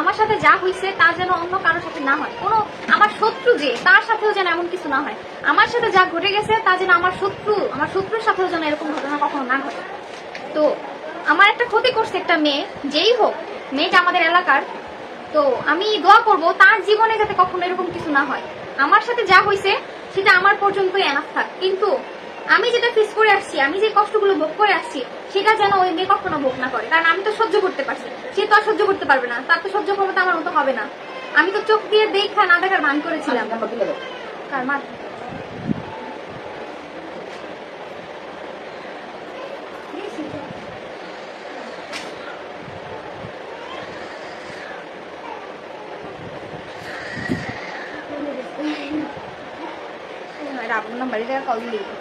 আমার সাথে যা হয়েছে তা যেন অন্য কারোর সাথে না হয়। কোনো আমার শত্রু যে, তার সাথেও যেন এমন কিছু না হয়। আমার সাথে যা ঘটে গেছে তা যেন আমার শত্রু, আমার শত্রুর সাথেও যেন এরকম ঘটনা কখনো না ঘটে। তো আমার একটা ক্ষতি করছে একটা মেয়ে, যেই হোক, মেয়েটা আমাদের এলাকার। তো আমি দোয়া করব, তার জীবনে যাতে কখনো এরকম কিছু না হয়। আমার সাথে যা হয়েছে সেটা আমার পর্যন্তই এনাফ থাক। কিন্তু আমি যেটা ফেস করে আসছি, আমি যে কষ্টগুলো ভোগ করে আসছি সেটা যেন ওই মেয়ে কখনো ভোগ না করে কারণ আমি তো সহ্য করতে পারছি সে তো আর সহ্য করতে পারবে না তার তো সহ্য ক্ষমতা আমার মতো হবে না আমি তো চোখ দিয়ে দেখা না দেখার ভান করেছিলাম কার মা রাবণ নাম্বার কল দিই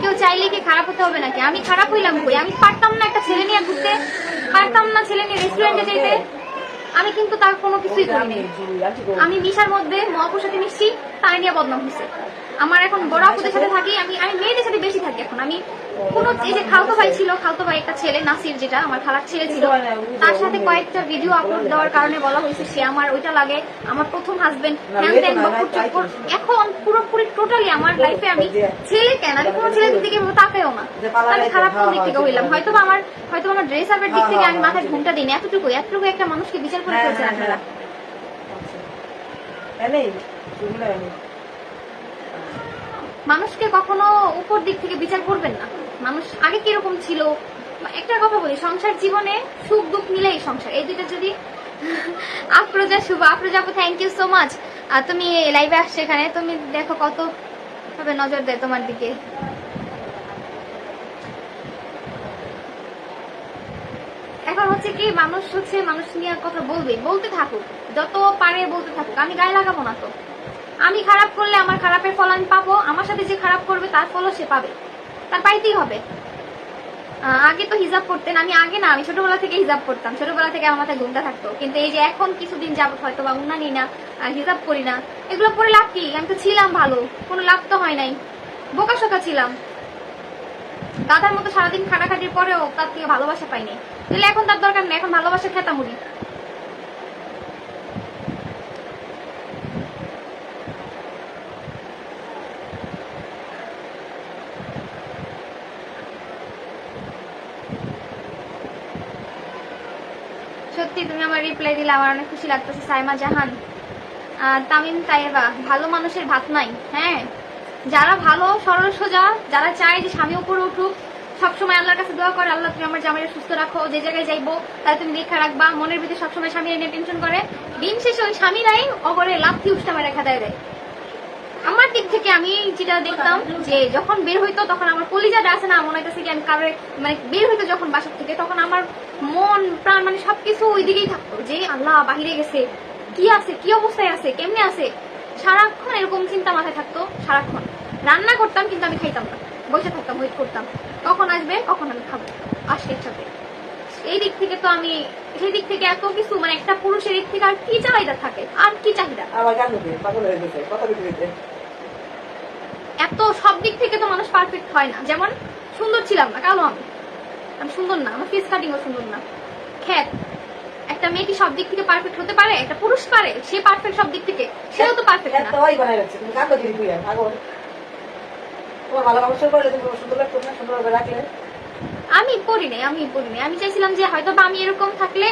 কেউ চাইলে কি খারাপ হতে হবে নাকি? আমি খারাপ হইলাম কই? আমি পারতাম না একটা ছেলে নিয়ে ঘুরতে। পারতাম না ছেলে নিয়ে রেস্টুরেন্টে যেতে আমি কিন্তু তার কোনো কিছুই করিনি। আমি মিশার মধ্যে মহাপুর সাথে মিশছি। তাই নিয়ে বদনাম হয়েছে আমার এখন বড় আপুদের সাথে থাকি আমি আমি মেয়েদের সাথে বেশি থাকি এখন। আমি কোনো এই যে খালতো ভাই ছিল খালতো ভাই একটা ছেলে নাসির যেটা আমার খালার ছেলে ছিল তার সাথে কয়েকটা ভিডিও আপলোড দেওয়ার কারণে বলা হয়েছে সে আমার ওইটা লাগে আমার প্রথম হাজবেন্ড হ্যান ত্যান বকর চক্কর। এখন পুরোপুরি টোটালি আমার লাইফে আমি ছেলে কেন? আমি কোনো ছেলের দিকে তাকাইও না। আমি খারাপ কোন দিক থেকে হইলাম? হয়তো বা আমার হয়তো আমার ড্রেস আপের দিক থেকে আমি মাথায় ঘুমটা দিই না এতটুকু এতটুকু একটা মানুষকে বিচার করে ফেলছেন আপনারা মানুষকে কখনো উপর দিক থেকে বিচার করবেন না। মানুষ আগে কীরকম ছিল? একটা কথা বলি, সংসার জীবনে সুখ, দুঃখ মিলেই সংসার। এই দুইটা যদি Afroza Shuvo. Afroza thank you so much তুমি লাইভে আসছো এখানে, তুমি দেখো কত ভাবে নজর দেয় তোমার দিকে। এখন হচ্ছে কি, মানুষ হচ্ছে মানুষ নিয়ে কথা বলবে বলতে থাকুক। যত পারে বলতে থাকুক। আমি গায়ে লাগাবো না তো। আমি খারাপ করলে আমার খারাপের ফল আমি পাবো, আমার সাথে যে খারাপ করবে তার ফলও সে পাবে। তার পাইতেই হবে। আগে তো হিজাব করতেন, আমি আগে না, আমি ছোটবেলা থেকে হিজাব করতাম। ছোটবেলা থেকে আমার মাথায় ঘুমটা থাকতো। কিন্তু এই যে এখন কিছুদিন যাবত হয়তো বা উন্না নিই না হিজাব করি না, এগুলো পরে লাভ কি? আমি তো ছিলাম ভালো, কোনো লাভ তো হয় নাই। বোকা শোকা ছিলাম। দাদার মতো সারাদিন খাটাখাটির পরেও তার থেকে ভালোবাসা পাইনি। তাহলে এখন তার দরকার নেই, এখন ভালোবাসা খেতামুড়ি সত্যি তুমি আমার রিপ্লাই দিলে আমার অনেক খুশি লাগতেছে, সাইমা জাহান। তামিম তাইবা ভালো মানুষের ভাত নাই হ্যাঁ? যারা ভালো, সরল, সোজা, যারা চায় যে স্বামী উপরে উঠুক, সবসময় আল্লাহর কাছে দোয়া করে, আল্লাহ তুমি আমার জামাইয়ের সুস্থ রাখো, যে জায়গায় যাইবো তাই তুমি দেখা রাখবা, মনের ভিতরে সবসময় স্বামী নিয়ে টেনশন করে। দিন শেষে ওই স্বামীরাই অগরে লাভ কি উষ্টা রেখা দেয় দেয় আমার দিক থেকে আমি যেটা দেখতাম যে যখন বের হইতো তখন আমার কলিজাটা আছে না, মনে হইতেছে কি আমি কারোর মানে বের হইতো যখন বাসা থেকে, তখন আমার মন, প্রাণ মানে সবকিছু ওই দিকেই থাকতো যে আল্লাহ বাহিরে গেছে। কি আছে? কি অবস্থায় আছে? কেমনে আছে? সারাক্ষণ এরকম চিন্তা মাথায় থাকতো, সারাক্ষণ। রান্না করতাম কিন্তু আমি খাইতাম না। বসে থাকতাম ওয়েট করতাম। কখন আসবে? কখন আমি খাব? আসলে সাথে। এই দিক থেকে তো আমি সেই দিক থেকে এত কিছু মানে একটা পুরুষের দিক থেকে আর কি চাহিদা থাকে? আর কি চাহিদা? আমার গান পাগল হয়ে গেছে কথা দিতে দিতে এত সব দিক থেকে তো মানুষ পারফেক্ট হয় না। যেমন সুন্দর ছিলাম না কালো আমি। আমি সুন্দর না আমার ফেস কাটিংও সুন্দর না। খ্যাত একটা মেয়ে কি সব দিক থেকে পারফেক্ট হতে পারে? একটা পুরুষ পারে? সে পারফেক্ট সব দিক থেকে? সেও তো পারফেক্ট না। ওই বানাই রাখছে তুমি কাকে দিবি তুই পাগল। তোমার ভালো মানুষ করলে তুমি সুন্দর লাগতো না সুন্দর রাখলে। আমি পড়ি নাই আমি পড়ি নাই। আমি চাইছিলাম যে হয়তো বা আমি এরকম থাকলে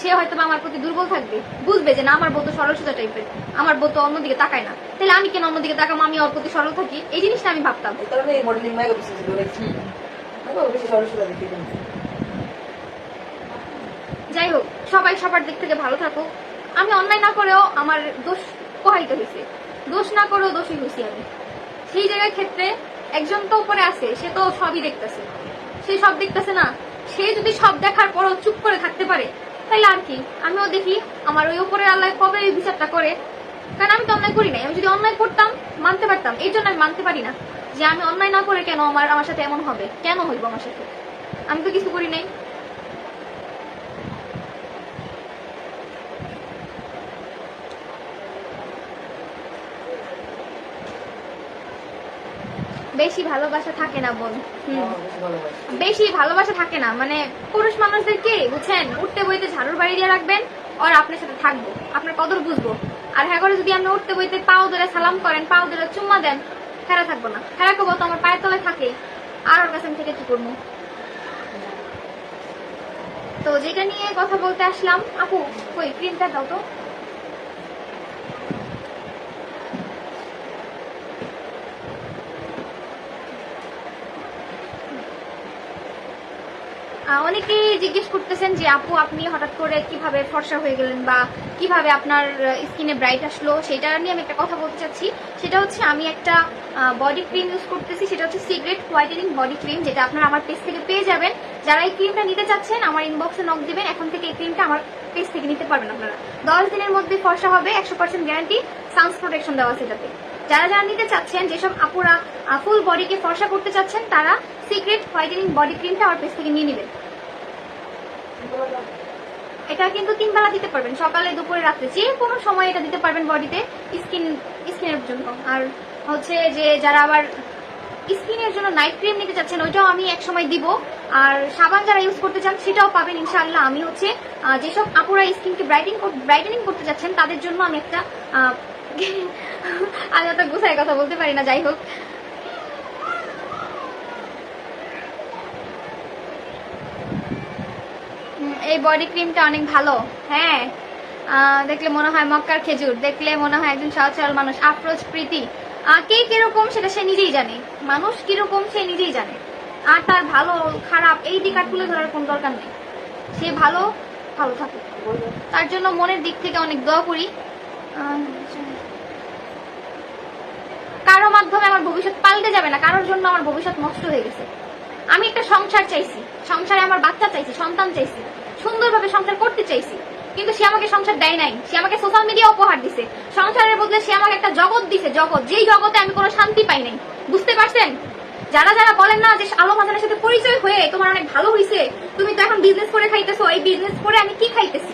সে হয়তো আমার প্রতি দুর্বল থাকবে। বুঝবে যে না আমার বউ তো সরল সোজা টাইপের। আমার বউ তো অন্যদিকে তাকায় না। তাহলে আমি কেন অন্যদিকে তাকাবো? আমি ওর প্রতি সরল থাকি? এই জিনিসটা আমি ভাবতাম। যাই হোক সবাই সবার দিক থেকে ভালো থাকুক। আমি অন্যায় না করেও আমার দোষ প্রহারিত হয়েছে। দোষ না করেও দোষী হয়েছি আমি। সেই জায়গার ক্ষেত্রে একজন তো উপরে আছে সে তো সবই দেখতেছে। সে সব দেখতেছে না? সে যদি সব দেখার পরও চুপ করে থাকতে পারে তাহলে আর কি? আমিও দেখি আমার ওই ওপরের আল্লাহ কবে এই বিচারটা করে। কারণ আমি তো অন্যায় করি নাই। আমি যদি অন্যায় করতাম, মানতে পারতাম। এই জন্য আমি মানতে পারি না। যে আমি অন্যায় না করে কেন আমার আমার সাথে এমন হবে? কেন হইব আমার সাথে? আমি তো কিছু করি নাই। বেশি ভালোবাসা থাকে না বোন। বেশি ভালোবাসা। থাকে না। মানে পুরুষ মানুষদেরকে বুঝছেন উঠতে বইতে ঝাড়ুর বাড়ি দিয়ে রাখবেন আর আপনার সাথে থাকব আপনার কদর বুঝব। আর হ্যাঁ করে যদি আপনি উঠতে বইতে পাও ধরে সালাম করেন পাও ধরে চুম্মা দেন ফেরা থাকব না। ফেরা করব তো আমার পায়ের তলায় থাকে। আর ওর কাছে আমি থেকে কি করব? তো যেটা নিয়ে কথা বলতে আসলাম আপু কই ক্রিমটা দাও তো। অনেকেই জিজ্ঞেস করতেছেন যে, আপু, আপনি হঠাৎ করে কীভাবে ফর্সা হয়ে গেলেন বা কীভাবে আপনার স্কিনে ব্রাইট আসলো? সেটা নিয়ে আমি একটা কথা বলতে চাচ্ছি। সেটা হচ্ছে, আমি একটা বডি ক্রিম ইউজ করতেছি। সেটা হচ্ছে সিগ্রেট হোয়াইটেনিং বডি ক্রিম যেটা আপনারা আমার পেজ থেকে পেয়ে যাবেন। যারা এই ক্রিমটা নিতে চাচ্ছেন, আমার ইনবক্সে নক দিবেন। এখন থেকে এই ক্রিমটা আমার পেজ থেকে নিতে পারবেন আপনারা। দশ দিনের মধ্যে ফর্সা হবে, একশো পার্সেন্ট গ্যারান্টি সানস প্রোটেকশন দেওয়া এটাতে। যারা যারা নিতে চাচ্ছেন, যেসব আপুরা ফুল বডিকে ফর্সা করতে চাচ্ছেন, তারা সিক্রেট হোয়াইটেনিং বডি ক্রিমটা আমার পেজ থেকে নিয়ে নেবেন। এটা কিন্তু তিন বেলা দিতে পারবেন, সকালে, দুপুরে, রাত্রে। যে কোনো সময় এটা দিতে পারবেন বডিতে স্কিন স্কিনের জন্য। আর হচ্ছে যে যারা আবার স্কিনের জন্য নাইট ক্রিম নিতে চাচ্ছেন, ওইটাও আমি এক সময় দিব। আর সাবান যারা ইউজ করতে চান, সেটাও পাবেন ইনশাআল্লাহ। আমি হচ্ছে যেসব আপুরা স্কিনকে ব্রাইটিং ব্রাইটেনিং করতে চাচ্ছেন, তাদের জন্য আমি একটা আমি অত গুছায় কথা বলতে পারি না, যাই হোক। এই বডি ক্রিমটা অনেক ভালো হ্যাঁ? দেখলে মনে হয় মক্কার খেজুর, দেখলে মনে হয় একজন সহজ সরল মানুষ, আফরোজ প্রীতি। কে কীরকম সেটা সে নিজেই জানে, মানুষ কীরকম সে নিজেই জানে। আর তার ভালো, খারাপ, এই আর তুলে ধরার কোনো দরকার নেই। সে ভালো ভালো থাকুক। তার জন্য মনের দিক থেকে অনেক দোয়া করি। কারও মাধ্যমে আমার ভবিষ্যৎ পাল্টে যাবে না, কারোর জন্য আমার ভবিষ্যৎ নষ্ট হয়ে গেছে। আমি একটা সংসার চাইছি, সংসারে আমার বাচ্চা চাইছি, সন্তান চাইছি, সুন্দরভাবে সংসার করতে চাইছি, কিন্তু সে আমাকে সংসার দেয় নাই, সে আমাকে সোশ্যাল মিডিয়া উপহার দিছে। সংসারের বদলে সে আমাকে একটা জগৎ দিছে, জগৎ, যেই জগতে আমি কোনো শান্তি পাই নাই। বুঝতে পারছেন? যারা যারা বলেন না যে আলম হাসানের সাথে পরিচয় হয়ে তোমার অনেক ভালো হয়েছে তুমি তো এখন বিজনেস করে খাইতেছো, এই বিজনেস করে আমি কি খাইতেছি?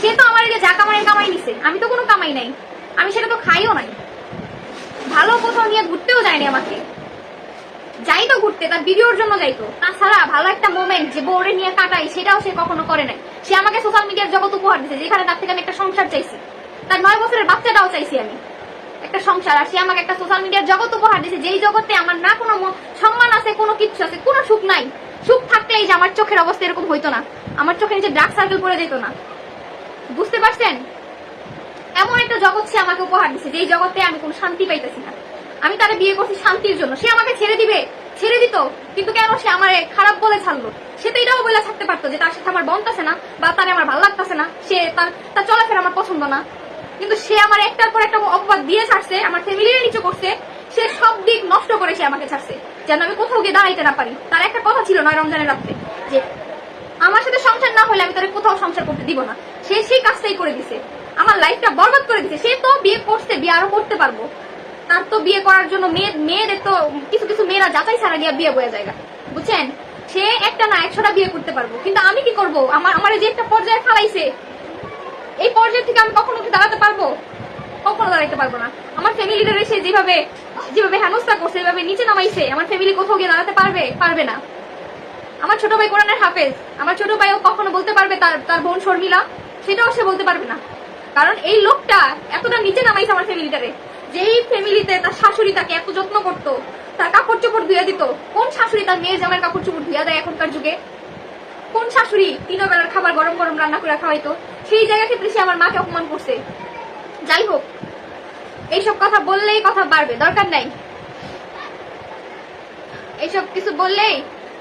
সে তো আমার যা কামাই কামাই নিছে, আমি তো কোনো কামাই নাই, আমি সেটা তো খাইও নাই। ভালো কোথাও নিয়ে ঘুরতেও যায়নি আমাকে। যাই তো ঘুরতে, তার ভিডিওর জন্য যাইতো। তাছাড়া ভালো একটা মোমেন্ট যে বোর্ডে নিয়ে কাটাই সেটাও সে কখনো করে নাই। সে আমাকে সোশ্যাল মিডিয়ার জগৎ উপহার দিছে যেখানে তার থেকে আমি একটা সংসার চাইছি। তার নয় বছরের বাচ্চাটাও চাইছি আমি, একটা সংসার। আর সে আমাকে একটা সোশ্যাল মিডিয়ার জগৎ উপহার দিছে যেই জগতে আমার না কোনো সম্মান আছে, কোনো কিচ্ছু আছে, কোনো সুখ নাই। সুখ থাকলেই যে আমার চোখের অবস্থা এরকম হইতো না। আমার চোখে নিচে ডার্ক সার্কেল পড়ে যেত না। বুঝতে পারছেন? এমন একটা জগৎ সে আমাকে উপহার দিছে, যেই জগতে আমি কোনো শান্তি পাইতেছি না। আমি তারে বিয়ে করছি শান্তির জন্য। সে আমাকে ছেড়ে দিবে, ছেড়ে দিত, কিন্তু কেন সে আমার খারাপ বলে ছাড়লো? সে তো এটাও বলে থাকতে পারতো যে তার সাথে আমার বনতেছে না, বা তারে আমার ভালো লাগতেছে না, সে তার তার চলাফেরা আমার পছন্দ না। কিন্তু সে আমার একটার পর একটা অপবাদ দিয়ে ছাড়ছে, আমার ফ্যামিলির নিচে করছে, সে সব দিক নষ্ট করে সে আমাকে ছাড়ছে, যেন আমি কোথাও গিয়ে দাঁড়াইতে না পারি। তার একটা কথা ছিল নয় রমজানের রাত্রে, যে আমার সাথে সংসার না হলে আমি তারে কোথাও সংসার করতে দিব না। সে সেই কাজটাই করে দিছে। আমার লাইফটা বরবাদ করে দিছে। সে তো বিয়ে করছে, বিয়ে আরও করতে পারব। তার তো বিয়ে করার জন্য মেয়ে, মেয়েদের তো কিছু কিছু মেয়েরা যাচাই ছাড়া গিয়ে বিয়ে বয়ে জায়গা বুঝছেন? সে একটা না একশোটা বিয়ে করতে পারব। কিন্তু আমি কি করব? আমার আমার যে একটা পর্যায়ে ফেলাইছে, এই পর্যায়ে থেকে আমি কখনো উঠে দাঁড়াতে পারব? কখনো দাঁড়াইতে পারব না। আমার ফ্যামিলিদের এসে যেভাবে যেভাবে হেনস্থা করছে, যেভাবে নিচে নামাইছে, আমার ফ্যামিলি কোথাও গিয়ে দাঁড়াতে পারবে? পারবে না। আমার ছোট ভাই কোরআনের হাফেজ। আমার ছোট ভাইও কখনো বলতে পারবে তার তার বোন শর্মিলা? সেটাও সে বলতে পারবে না। কারণ এই লোকটা এতটা নিচে নামাইছে আমার ফ্যামিলিটারে যেই ফ্যামিলিতে তার শাশুড়ি তাকে এত যত্ন করতো, তার কাপড় চোপড় ধুয়ে দিত, কোন শাশুড়ি তার মেয়ের জামাইয়ের কাপড় চোপড় ধুয়ে দেয় এখনকার যুগে? কোন শাশুড়ি তিন বেলার খাবার গরম গরম রান্না করে খাওয়াইতো? সেই জায়গা ক্ষেত্রে সে আমার মাকে অপমান করছে। যাই হোক, এইসব কথা বললেই কথা বাড়বে, দরকার নাই। এইসব কিছু বললেই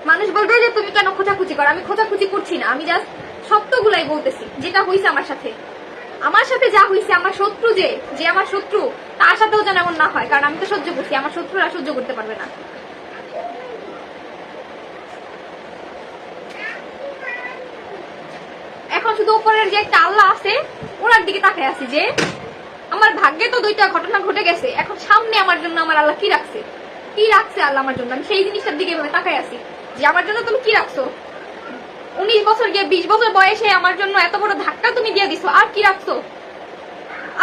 মানুষ বলবে যে, তুমি কেন খোঁচাখুচি করো? আমি খোঁচাখুচি করছি না, আমি জাস্ট সত্যগুলাই বলতেছি, যেটা হয়েছে আমার সাথে। আমার সাথে যা হয়েছে আমার শত্রু যে যে আমার শত্রু, তার সাথেও যেন এমন না হয়, কারণ আমি তো সহ্য করছি, আমার শত্রুরা সহ্য করতে পারবে না। এখন শুধু যে একটা আল্লাহ আছে দিকে আছি যে, আমার ভাগ্যে তো দুইটা ঘটনা ঘটে গেছে, এখন সামনে আমার জন্য আমার আল্লাহ কি রাখছে? কি রাখছে আল্লাহ আমার জন্য? আমি সেই জিনিসটার দিকে তাকায় আছি যে, আমার জন্য তুমি কি রাখছো? উনিশ বছর গিয়ে বিশ বছর বয়সে আমার জন্য এত বড় ধাক্কা তুমি দিয়ে দিছো আর কি রাখছো?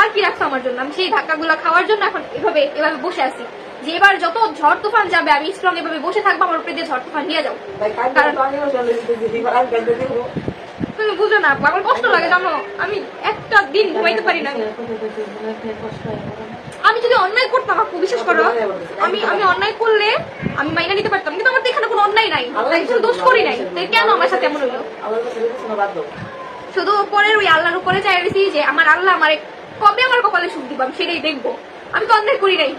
আর কি রাখছো আমার জন্য? আমি সেই ধাক্কাগুলো খাওয়ার জন্য এখন এভাবে এভাবে বসে আছি। যে এবার যত ঝড় তুফান যাবে আমি স্ট্রং এভাবে বসে থাকব আমার উপরে দিয়ে ঝড় তুফান নিয়ে যাও। তুমি বুঝো না আমার কষ্ট লাগে জানো? আমি একটা দিন ঘুমাইতে পারি না। আমি যদি অন্যায় করতাম আপু বিশ্বাস করো আমি আমি অন্যায় করলে আমি মাইনা নিতে পারতাম কিন্তু আমার তো এখানে কোনো অন্যায় নাই। দোষ করি নাই। তাই কেন আমার সাথে এমন হলো শুধু উপরের ওই আল্লাহর উপরে চাই রয়েছি যে আমার আল্লাহ আমার কবে আমার কপালে সুখ দিব আমি সেটাই দেখব। আমি তো অন্যায় করি নাই।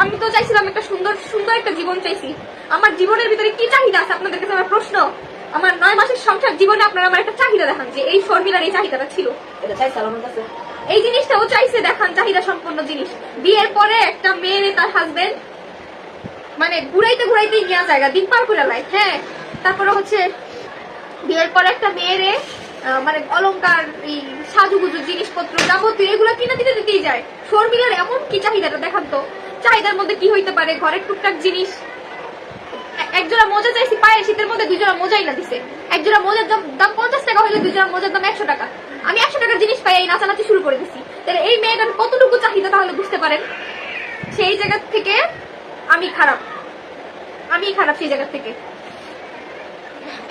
আমি তো চাইছিলাম একটা সুন্দর সুন্দর একটা জীবন চাইছি। আমার জীবনের ভিতরে কি চাহিদা আছে আপনাদের কাছে আমার প্রশ্ন? আমার নয় মাসের সংসার জীবনে আপনারা আমার একটা চাহিদা দেখান যে এই শর্মিলার এই চাহিদাটা ছিল। এটা চাইছে আমার কাছে। এই জিনিসটা ও চাইছে দেখান চাহিদা সম্পন্ন জিনিস। বিয়ের পরে একটা মেয়ে তার হাজবেন্ড মানে ঘুরাইতে ঘুরাইতে নিয়ে জায়গা দিন পার করে লাই হ্যাঁ তারপরে হচ্ছে বিয়ের পরে একটা মেয়েরে মানে অলংকার, এই সাজুগুজু জিনিসপত্র যাবতীয়, এগুলো কিনে দিতে দিতেই যায়। শর্মিলার এমন কি চাহিদাটা, দেখান তো। চাহিদার মধ্যে কি হইতে পারে? ঘরের টুকটাক জিনিস। একজোড়া মোজা চাইছি পায়ে শীতের মধ্যে দুজোড়া মোজাই না দিছে। একজোড়া মোজার দাম দাম পঞ্চাশ টাকা হলে দুজোড়া মোজার দাম একশো টাকা। আমি একশো টাকার জিনিস পাই, এই নাচানাচি শুরু করে দিছি। তাহলে এই মেয়েটার কতটুকু চাহিদা তাহলে বুঝতে পারেন? সেই জায়গা থেকে আমি খারাপ। আমি খারাপ সেই জায়গা থেকে।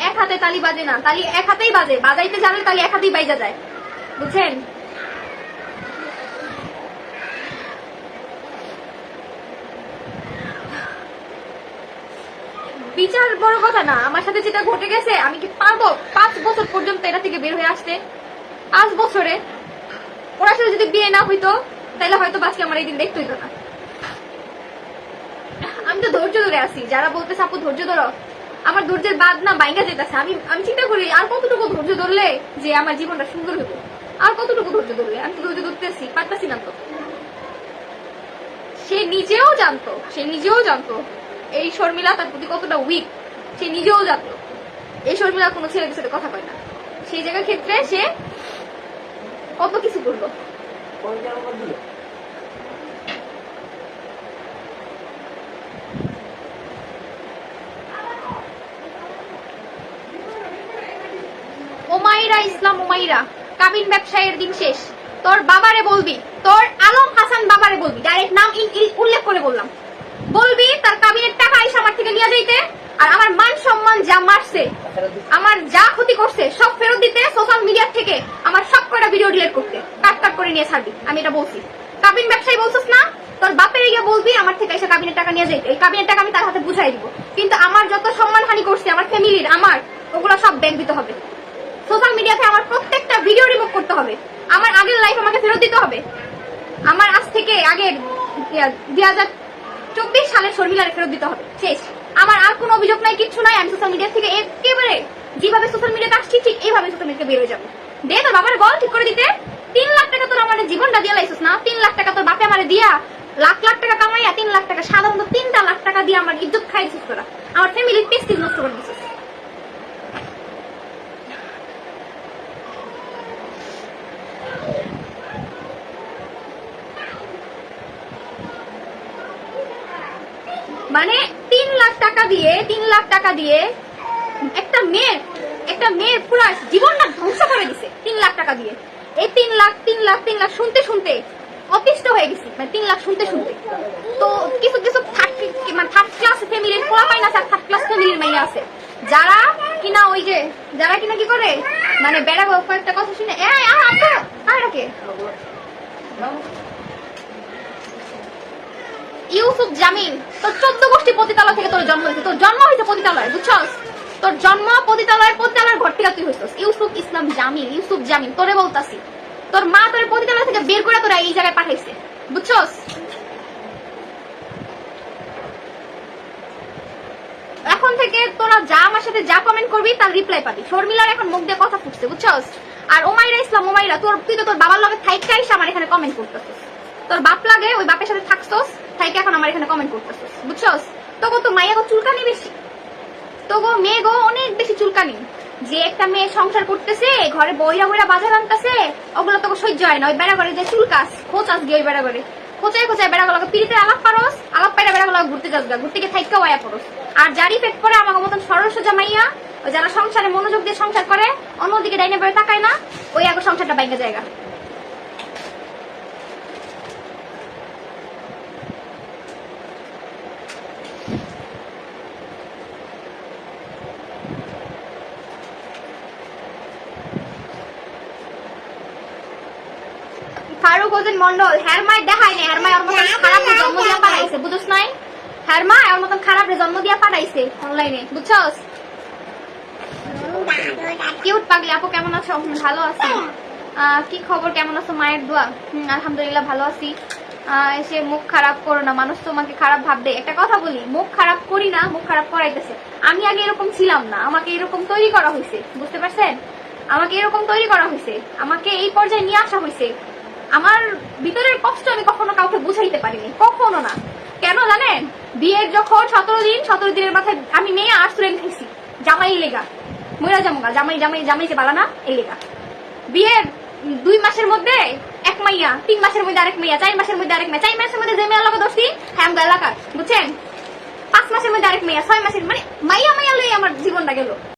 এক হাতে তালি বাজে না, তালি এক হাতেই বাজে। বাজাইতে জানলে তালি এক হাতেই বাইজা যায়। বুঝছেন? বিচার বড় কথা না, আমার সাথে যেটা ঘটে গেছে, আমি কি পারব? পাঁচ বছর পর্যন্ত এটা থেকে বের হয়ে আসতে। পাঁচ বছরে ওরা সাথে যদি বিয়ে না হইতো তাহলে হয়তো আজকে আমার এই দিন দেখতে হইতো না। আমি তো ধৈর্য ধরে আছি, যারা বলতেছে, আপু, ধৈর্য ধরো। আমার ধৈর্যের বাদ না বাইঙ্গা যেতেছে আমি আমি চিন্তা করি, আর কতটুকু ধৈর্য ধরলে যে আমার জীবনটা সুন্দর হবে আর কতটুকু ধৈর্য ধরলে? আমি তো ধৈর্য ধরতেছি, পারতেছি না তো। সে নিজেও জানতো, সে নিজেও জানতো এই শর্মিলা তার প্রতি কতটা উইক সে নিজেও জানতো। এই শর্মিলা কোনো ছেলেদের সাথে কথা কয় না। সেই জায়গার ক্ষেত্রে সে কত কিছু করল। ওমাইরা ইসলাম ওমাইরা কাবিন ব্যবসায়ের দিন শেষ। তোর বাবারে বলবি, তোর আলম হাসান বাবারে বলবি ডাইরেক্ট নাম উল্লেখ করে বললাম। বলবি, তার কাবিনের টাকা আইসা আমার থেকে নিয়ে যাইতে? আর আমার মান সম্মান যা মারছে, আমার যা ক্ষতি করছে, সব ফেরত দিতে সোশ্যাল মিডিয়া থেকে আমার সব কয়টা ভিডিও ডিলিট করতে। কাট কাট করে নিয়ে ছাড়বি, আমি এটা বলছি। কাবিন ব্যবসায়ী বলছিস না? তোর বাপের গিয়ে বলবি, আমার থেকে এসে কাবিনের টাকা নিয়ে যাইতে। এই কাবিনের টাকা আমি তার হাতে বুঝাই দিব। কিন্তু আমার যত সম্মানহানি করছে, আমার ফ্যামিলির, আমার, ওগুলো সব ব্যাংক দিতে হবে। সোশ্যাল মিডিয়াতে আমার প্রত্যেকটা ভিডিও রিমুভ করতে হবে। আমার আগের লাইফ আমাকে ফেরত দিতে হবে। আমার আজ থেকে আগের দুই হাজার চব্বিশ সালে শর্মিলারে ফেরত দিতে হবে। শেষ। আমার আর কোনো অভিযোগ নাই, কিচ্ছু নাই। আমি সোশ্যাল মিডিয়া থেকে একেবারে যেভাবে সোশ্যাল মিডিয়াতে আসছি, ঠিক এইভাবে সোশ্যাল মিডিয়াতে বেরোয় যাব। দে তোর বাবার বল ঠিক করে দিতে। তিন লাখ টাকা তোর আমার জীবনটা দিয়ে লাইছিস না? তিন লাখ টাকা তোর বাপে আমার দিয়া, লাখ লাখ টাকা কামাইয়া তিন লাখ টাকা সাধারণত তিনটা লাখ টাকা দিয়ে আমার ইজ্জত খাইছিস তোরা। আমার ফ্যামিলির পেস্টিজ নষ্ট করে দিছিস মানে তিন লাখ টাকা দিয়ে তিন লাখ টাকা দিয়ে একটা মেয়ের একটা মেয়ের পুরো জীবনটা ধ্বংস করে দিছে তিন লাখ টাকা দিয়ে। এই তিন লাখ তিন লাখ তিন লাখ শুনতে শুনতে অতিষ্ঠ হয়ে গেছি মানে তিন লাখ শুনতে শুনতে। তো কিছু কিছু থার্ড মানে থার্ড ক্লাস ফ্যামিলির পোলা পাই না থার্ড ক্লাস ফ্যামিলির মেয়ে আছে। যারা কিনা ওই যে, যারা কিনা কি করে মানে বেড়া কয়েকটা কথা শুনে, এই আহ আপু আর ডাকে ইউসুফ জামিন তোর চোদ্দ গোষ্ঠী পতিতালয় থেকে তোর জন্ম হয়েছে। তোর জন্ম হয়েছে পতিতালয়, বুঝছস? তোর জন্ম পতিতালয়ের পতিতালয়ের ঘর থেকে তুই হইছস। ইউসুফ ইসলাম জামিন ইউসুফ জামিন তোরে বলতাছি, তোর মা তোর পতিতালয় থেকে বের করে তোরা এই জায়গায় পাঠাইছে, বুঝছস? এখন থেকে তোরা যা আমার সাথে যা কমেন্ট করবি, তার রিপ্লাই পাবি। শর্মিলার এখন মুখ দিয়ে কথা ফুটছে, বুঝছস? আর ওমাইরা ইসলাম, ওমাইরা, তোর তুই তো তোর বাবার লগে থাইকা এসে আমার এখানে কমেন্ট করতেছিস। তোর বাপ লাগে ওই বাপের সাথে থাকছস থাইকে এখন আমার এখানে কমেন্ট করতেছিস বুঝছস? তো মাইয়া গো চুলকানি বেশি। মেয়ে গো অনেক বেশি চুলকানি। যে একটা মেয়ে সংসার করতেছে, ঘরে বইরা বইরা বাজার আনতেছে, ওগুলো তোকে সহ্য হয় না। ওই বেড়া করে যে চুলকাস, খোঁচাস গিয়ে ওই বেড়া করে খোঁচায় খোঁচায় বেড়া গুলোকে পিড়িতে আলাপ পারস, আলাপ পাইরা বেড়া গুলো ঘুরতে যাস গা, ঘুরতে গিয়ে থাইকা ওয়া পড়স। আর যারই পেট করে আমার মতন সরল সোজা মাইয়া যারা সংসারে মনোযোগ দিয়ে সংসার করে, অন্যদিকে ডাইনে বেড়ে তাকায় না, ওই আগে সংসারটা বাইকে জায়গা ফারুক মন্ডল হ্যার মায় দেখায় না হ্যার মায় ওর মতন খারাপ জন্ম দিয়া পাঠাইছে বুঝছ নাই? হ্যার ওর মতন খারাপ জন্ম দিয়া পাঠাইছে অনলাইনে বুঝছস কিউট পাগলি আপু কেমন আছো? ভালো আছি। কি খবর? কেমন আছো? মায়ের দোয়া? আলহামদুলিল্লাহ ভালো আছি। এসে মুখ খারাপ করো না মানুষ তোমাকে খারাপ ভাববে। একটা কথা বলি মুখ খারাপ করি না মুখ খারাপ করাইতেছে। আমি আগে এরকম ছিলাম না আমাকে এরকম তৈরি করা হয়েছে বুঝতে পারছেন? আমাকে এরকম তৈরি করা হয়েছে আমাকে এই পর্যায়ে নিয়ে আসা হয়েছে আমার ভিতরের কষ্ট আমি কখনো কাউকে বুঝাইতে পারিনি, কখনো না। কেন জানেন? বিয়ের যখন সতেরো দিন, সতেরো দিনের মাথায় আমি মেয়ে আর খাইছি জামাই লেগা ময়রা জামগা জামাই জামাই জামাই যে বালানা এই লেগা বিয়ের দুই মাসের মধ্যে এক মাইয়া, তিন মাসের মধ্যে আরেক মাইয়া, চার মাসের মধ্যে আরেক মাইয়া, চার মাসের মধ্যে যে মেয়ের লোক দোষী হ্যাঁ আমগো এলাকার, বুঝছেন? পাঁচ মাসের মধ্যে আরেক মাইয়া, ছয় মাসের মানে মাইয়া মাইয়া লই আমার জীবনটা গেল।